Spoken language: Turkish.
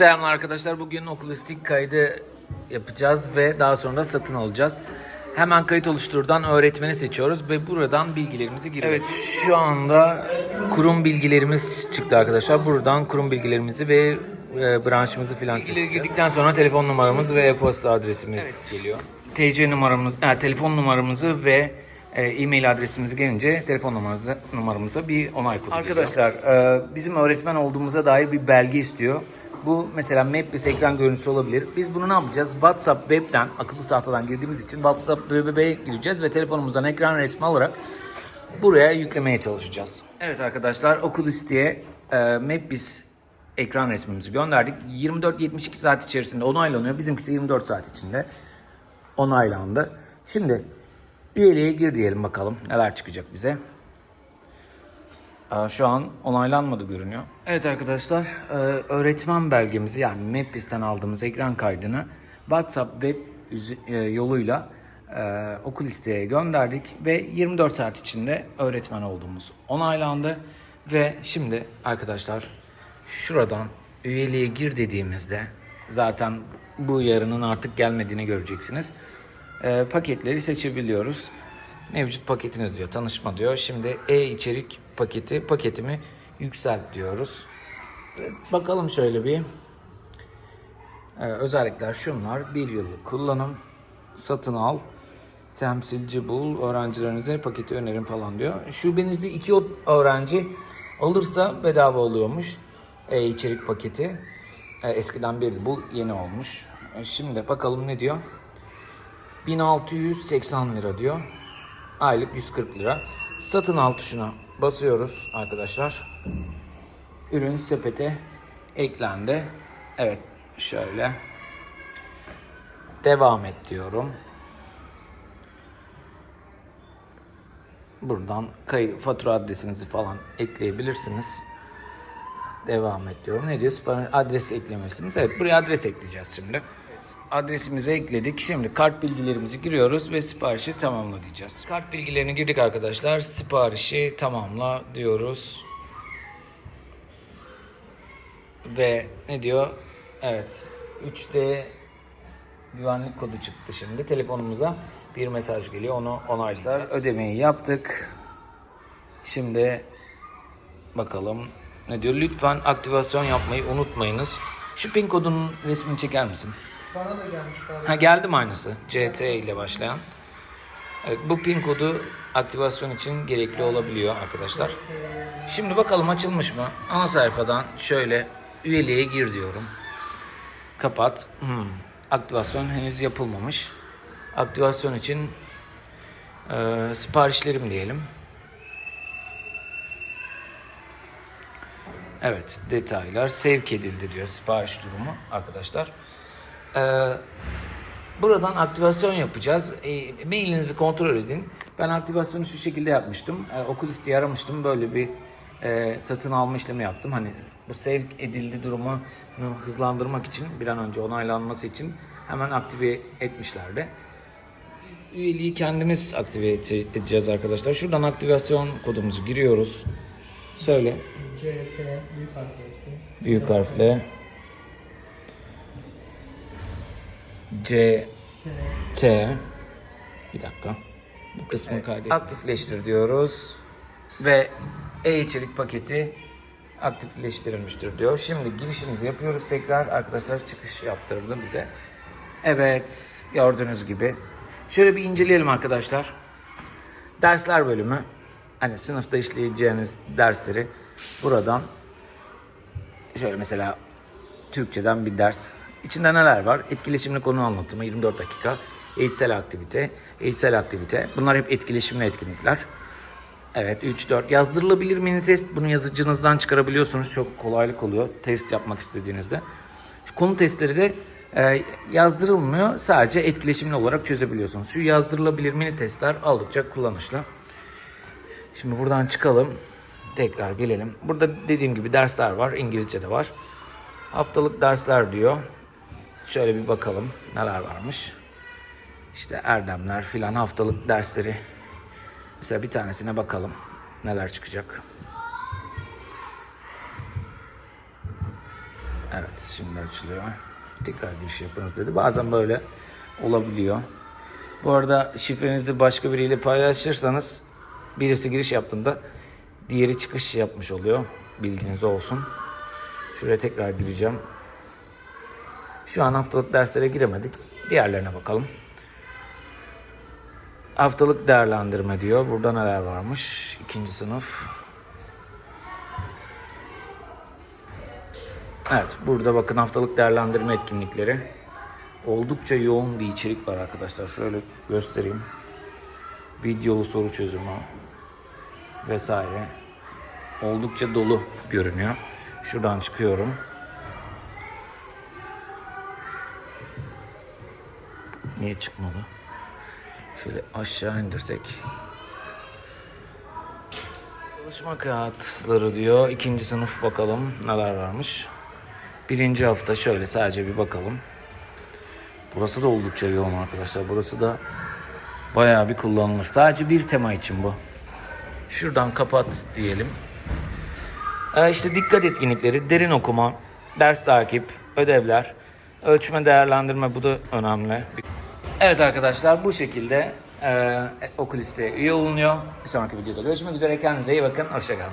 Selamlar arkadaşlar. Bugün okulistik kaydı yapacağız ve daha sonra satın alacağız. Hemen kayıt oluşturdan öğretmeni seçiyoruz ve buradan bilgilerimizi giriyoruz. Evet şu anda kurum bilgilerimiz çıktı arkadaşlar. Buradan kurum bilgilerimizi ve e, branşımızı filan seçeceğiz. girdikten sonra telefon numaramız ve e-posta adresimiz geliyor. TC numaramız, e, telefon numaramızı ve e, e-mail adresimiz gelince telefon numaramıza, numaramıza bir onay kodu Arkadaşlar e, bizim öğretmen olduğumuza dair bir belge istiyor. Bu mesela Mapbis ekran görüntüsü olabilir. Biz bunu ne yapacağız? WhatsApp web'den, akıllı tahtadan girdiğimiz için WhatsApp web'e gireceğiz ve telefonumuzdan ekran resmi alarak buraya yüklemeye çalışacağız. Evet arkadaşlar Oculus'te e, Mapbis ekran resmimizi gönderdik. 24-72 saat içerisinde onaylanıyor. Bizimkisi 24 saat içinde onaylandı. Şimdi üyeliğe gir diyelim bakalım neler çıkacak bize. Aa, Şu an onaylanmadı görünüyor. Evet arkadaşlar, e, öğretmen belgemizi yani Mapbis'ten aldığımız ekran kaydını WhatsApp web e, yoluyla e, okul listeye gönderdik ve 24 saat içinde öğretmen olduğumuz onaylandı ve şimdi arkadaşlar şuradan üyeliğe gir dediğimizde zaten bu yarının artık gelmediğini göreceksiniz. Paketleri seçebiliyoruz. Mevcut paketiniz diyor, tanışma diyor. Şimdi e-içerik paketi, paketimi yükselt diyoruz. Bakalım şöyle bir. Ee, özellikler şunlar. Bir yıllık kullanım, satın al, temsilci bul, öğrencilerinize paketi önerin falan diyor. Şubenizde iki öğrenci alırsa bedava oluyormuş e-içerik paketi. Ee, eskiden birdi, bu yeni olmuş. Ee, Şimdi bakalım ne diyor. 1680 lira diyor. Aylık 140 lira. Satın al tuşuna basıyoruz arkadaşlar. Ürün sepete eklendi. Evet şöyle. Devam et diyorum. Buradan kayı, fatura adresinizi falan ekleyebilirsiniz. Devam et diyorum. Ne diyor? Sipariş adres eklemelisiniz. Evet buraya adres ekleyeceğiz şimdi. Adresimizi ekledik. Şimdi kart bilgilerimizi giriyoruz ve siparişi tamamla diyeceğiz. Kart bilgilerini girdik arkadaşlar. Siparişi tamamla diyoruz. Ve ne diyor? Evet. 3D güvenlik kodu çıktı şimdi. Telefonumuza bir mesaj geliyor. Onu onaylayacağız. Ödemeyi yaptık. Şimdi bakalım ne diyor? Lütfen aktivasyon yapmayı unutmayınız. Şu pin kodunun resmini çeker misin? Bana da gelmiş abi. Ha geldi mi aynısı? CT ile başlayan. Evet bu pin kodu aktivasyon için gerekli olabiliyor arkadaşlar. Şimdi bakalım açılmış mı? Ana sayfadan şöyle üyeliğe gir diyorum. Kapat. Hmm. Aktivasyon henüz yapılmamış. Aktivasyon için e, siparişlerim diyelim. Evet detaylar sevk edildi diyor sipariş durumu arkadaşlar. Ee, buradan aktivasyon yapacağız. E, mailinizi kontrol edin. Ben aktivasyonu şu şekilde yapmıştım. E, okul isteği aramıştım. Böyle bir e, satın alma işlemi yaptım. Hani bu sevk edildi durumunu hızlandırmak için bir an önce onaylanması için hemen aktive etmişlerdi. Biz üyeliği kendimiz aktive ede- edeceğiz arkadaşlar. Şuradan aktivasyon kodumuzu giriyoruz. Söyle. CT büyük harf hepsi. Büyük harfle C T. T bir dakika. Bu kısmı kaydet. Aktifleştir diyoruz. Ve e-içerik paketi aktifleştirilmiştir diyor. Şimdi girişimizi yapıyoruz tekrar. Arkadaşlar çıkış yaptırdı bize. Evet gördüğünüz gibi. Şöyle bir inceleyelim arkadaşlar. Dersler bölümü. Hani sınıfta işleyeceğiniz dersleri buradan şöyle mesela Türkçeden bir ders. İçinde neler var? Etkileşimli konu anlatımı 24 dakika. Eğitsel aktivite, eğitsel aktivite. Bunlar hep etkileşimli etkinlikler. Evet 3-4 yazdırılabilir mini test. Bunu yazıcınızdan çıkarabiliyorsunuz. Çok kolaylık oluyor test yapmak istediğinizde. Konu testleri de e, yazdırılmıyor. Sadece etkileşimli olarak çözebiliyorsunuz. Şu yazdırılabilir mini testler aldıkça kullanışlı. Şimdi buradan çıkalım. Tekrar gelelim. Burada dediğim gibi dersler var. İngilizce de var. Haftalık dersler diyor. Şöyle bir bakalım neler varmış. İşte erdemler filan haftalık dersleri. Mesela bir tanesine bakalım neler çıkacak. Evet şimdi açılıyor. Tekrar giriş yapınız dedi. Bazen böyle olabiliyor. Bu arada şifrenizi başka biriyle paylaşırsanız birisi giriş yaptığında diğeri çıkış yapmış oluyor. Bilginiz olsun. Şuraya tekrar gireceğim. Şu an haftalık derslere giremedik. Diğerlerine bakalım. Haftalık değerlendirme diyor. Burada neler varmış? İkinci sınıf. Evet, burada bakın haftalık değerlendirme etkinlikleri. Oldukça yoğun bir içerik var arkadaşlar. Şöyle göstereyim. Videolu soru çözümü vesaire. Oldukça dolu görünüyor. Şuradan çıkıyorum. Niye çıkmadı? Şöyle aşağı indirsek. Çalışma kağıtları diyor. İkinci sınıf bakalım neler varmış. Birinci hafta şöyle sadece bir bakalım. Burası da oldukça yoğun arkadaşlar. Burası da bayağı bir kullanılır. Sadece bir tema için bu. Şuradan kapat diyelim. Ee, işte dikkat etkinlikleri, derin okuma, ders takip, ödevler, ölçme değerlendirme bu da önemli. Evet arkadaşlar bu şekilde e, Oculis'te üye olunuyor. Bir sonraki videoda görüşmek üzere. Kendinize iyi bakın. Hoşçakalın.